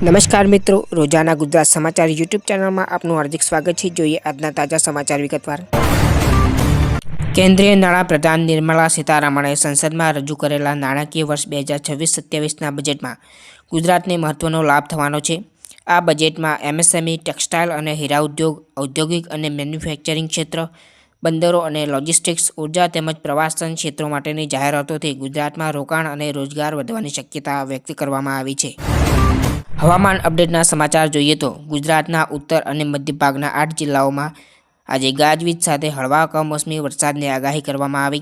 નમસ્કાર મિત્રો, રોજાના ગુજરાત સમાચાર યુટ્યુબ ચેનલમાં આપનું હાર્દિક સ્વાગત છે. જોઈએ આજના તાજા સમાચાર વિગતવાર. કેન્દ્રીય નાણાપ્રધાન નિર્મલા સીતારામણે સંસદમાં રજૂ કરેલા નાણાકીય વર્ષ બે હજાર છવ્વીસ સત્યાવીસના બજેટમાં ગુજરાતને મહત્વનો લાભ થવાનો છે. આ બજેટમાં એમએસએમઈ, ટેક્સટાઇલ અને હીરા ઉદ્યોગ, ઔદ્યોગિક અને મેન્યુફેક્ચરિંગ ક્ષેત્ર, બંદરો અને લોજિસ્ટિક્સ, ઊર્જા તેમજ પ્રવાસન ક્ષેત્રો માટેની જાહેરાતોથી ગુજરાતમાં રોકાણ અને રોજગાર વધવાની શક્યતા વ્યક્ત કરવામાં આવી છે. હવામાન અપડેટના સમાચાર જોઈએ તો ગુજરાતના ઉત્તર અને મધ્ય ભાગના આઠ જિલ્લાઓમાં આજે ગાજવીજ સાથે હળવા કમોસમી વરસાદની આગાહી કરવામાં આવી.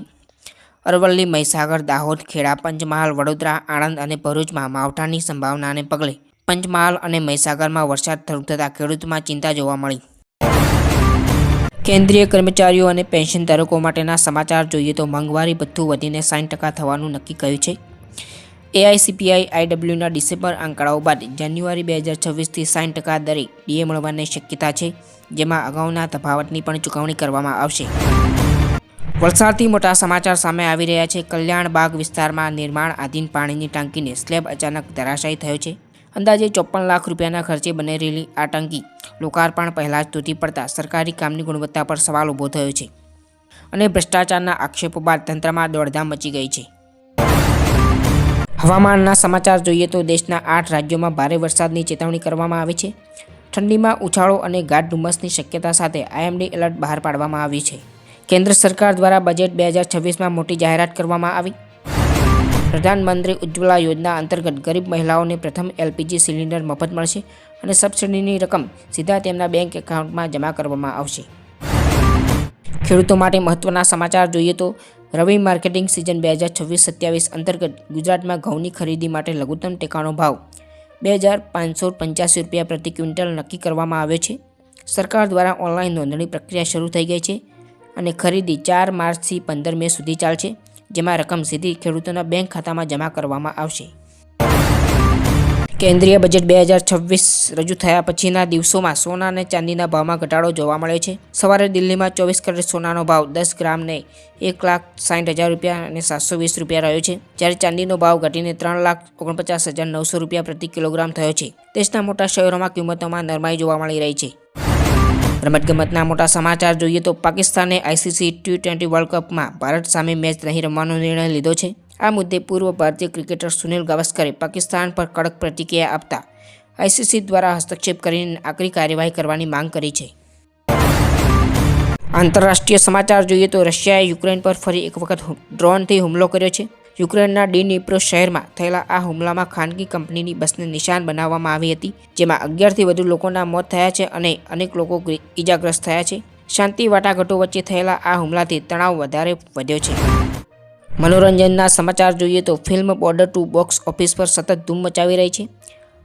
અરવલ્લી, મહીસાગર, દાહોદ, ખેડા, પંચમહાલ, વડોદરા, આણંદ અને ભરૂચમાં માવઠાની સંભાવનાને પગલે પંચમહાલ અને મહીસાગરમાં વરસાદ શરૂ થતાં ખેડૂતોમાં ચિંતા જોવા મળી. કેન્દ્રીય કર્મચારીઓ અને પેન્શન ધારકો માટેના સમાચાર જોઈએ તો મોંઘવારી ભથ્થું વધીને સાઠ ટકા થવાનું નક્કી કર્યું છે. એઆઈસીપીઆઈ આઈડબ્લ્યુના ડિસેમ્બર આંકડાઓ બાદ જાન્યુઆરી બે હજાર છવ્વીસથી સાઠ ટકા દરે ડીએ મળવાની શક્યતા છે, જેમાં અગાઉના તફાવતની પણ ચૂકવણી કરવામાં આવશે. વલસાડથી મોટા સમાચાર સામે આવી રહ્યા છે. કલ્યાણ બાગ વિસ્તારમાં નિર્માણ આધીન પાણીની ટાંકીને સ્લેબ અચાનક ધરાશાયી થયો છે. અંદાજે ચોપન લાખ રૂપિયાના ખર્ચે બનેલી આ ટાંકી લોકાર્પણ પહેલાં જ તૂટી પડતા સરકારી કામની ગુણવત્તા પર સવાલ ઊભો થયો છે અને ભ્રષ્ટાચારના આક્ષેપો બાદ તંત્રમાં દોડધામ મચી ગઈ છે. હવામાનના સમાચાર જોઈએ તો દેશના આઠ રાજ્યોમાં ભારે વરસાદની ચેતવણી કરવામાં આવી છે. ઠંડીમાં ઉછાળો અને ગાઢ ધુમ્મસની શક્યતા સાથે આઈએમડી એલર્ટ બહાર પાડવામાં આવ્યું છે. કેન્દ્ર સરકાર દ્વારા બજેટ બે હજાર છવ્વીસમાં મોટી જાહેરાત કરવામાં આવી. પ્રધાનમંત્રી ઉજ્જવલા યોજના અંતર્ગત ગરીબ મહિલાઓને પ્રથમ એલપીજી સિલિન્ડર મફત મળશે અને સબસિડીની રકમ સીધા તેમના બેંક એકાઉન્ટમાં જમા કરવામાં આવશે. ખેડૂતો માટે મહત્ત્વના સમાચાર જોઈએ તો રવિ માર્કેટિંગ સિઝન બે હજાર છવ્વીસ સત્યાવીસ અંતર્ગત ગુજરાતમાં ઘઉંની ખરીદી માટે લઘુત્તમ ટેકાનો ભાવ બે હજાર પાંચસો પંચ્યાસી રૂપિયા પ્રતિ ક્વિન્ટલ નક્કી કરવામાં આવ્યો છે. સરકાર દ્વારા ઓનલાઈન નોંધણી પ્રક્રિયા શરૂ થઈ ગઈ છે અને ખરીદી ચાર માર્ચથી પંદર મે સુધી ચાલશે, જેમાં રકમ સીધી ખેડૂતોના બેંક ખાતામાં જમા કરવામાં આવશે. કેન્દ્રીય બજેટ બે હજાર છવ્વીસ રજૂ થયા પછીના દિવસોમાં સોના અને ચાંદીના ભાવમાં ઘટાડો જોવા મળે છે. સવારે દિલ્હીમાં ચોવીસ કેરેટ સોનાનો ભાવ દસ ગ્રામને એક લાખ સાઠ હજાર રૂપિયા અને સાતસો વીસ રૂપિયા રહ્યો છે. જ્યારે ચાંદીનો ભાવ ઘટીને ત્રણ લાખ ઓગણપચાસ હજાર નવસો રૂપિયા પ્રતિ કિલોગ્રામ થયો છે. દેશના મોટા શહેરોમાં કિંમતોમાં નરમાઈ જોવા મળી રહી છે. રમતગમતના મોટા સમાચાર જોઈએ તો પાકિસ્તાને આઈસીસી ટી ટ્વેન્ટી વર્લ્ડ કપમાં ભારત સામે મેચ નહીં રમવાનો નિર્ણય લીધો છે. આ મુદ્દે પૂર્વ ભારતીય ક્રિકેટર સુનિલ ગાવસ્કરે પાકિસ્તાન પર કડક પ્રતિક્રિયા આપતા આઈસીસી દ્વારા હસ્તક્ષેપ કરીને આકરી કાર્યવાહી કરવાની માંગ કરી છે. આંતરરાષ્ટ્રીય સમાચાર જોઈએ તો રશિયાએ યુક્રેન પર ફરી એક વખત ડ્રોનથી હુમલો કર્યો છે. યુક્રેનના ડીનિપ્રો શહેરમાં થયેલા આ હુમલામાં ખાનગી કંપનીની બસને નિશાન બનાવવામાં આવી હતી, જેમાં અગિયારથી વધુ લોકોના મોત થયા છે અને અનેક લોકો ઈજાગ્રસ્ત થયા છે. શાંતિ વાટાઘાટો વચ્ચે થયેલા આ હુમલાથી તણાવ વધારે વધ્યો છે. મનોરંજનના સમાચાર જોઈએ તો film border two box office પર સતત ધૂમ મચાવી રહી છે.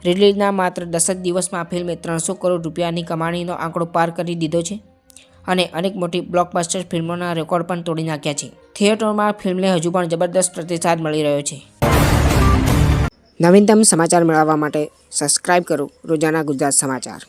રિલીઝના માત્ર દસ જ દિવસમાં ફિલ્મે ત્રણસો કરોડ રૂપિયાની કમાણીનો આંકડો પાર કરી દીધો છે અને અનેક મોટી બ્લોકબસ્ટર ફિલ્મોના રેકોર્ડ પણ તોડી નાખ્યા છે. થિયેટરમાં ફિલ્મને હજુ પણ જબરદસ્ત પ્રતિસાદ મળી રહ્યો છે. નવીનતમ સમાચાર મેળવવા માટે સબસ્ક્રાઇબ કરો રોજાના ગુજરાત સમાચાર.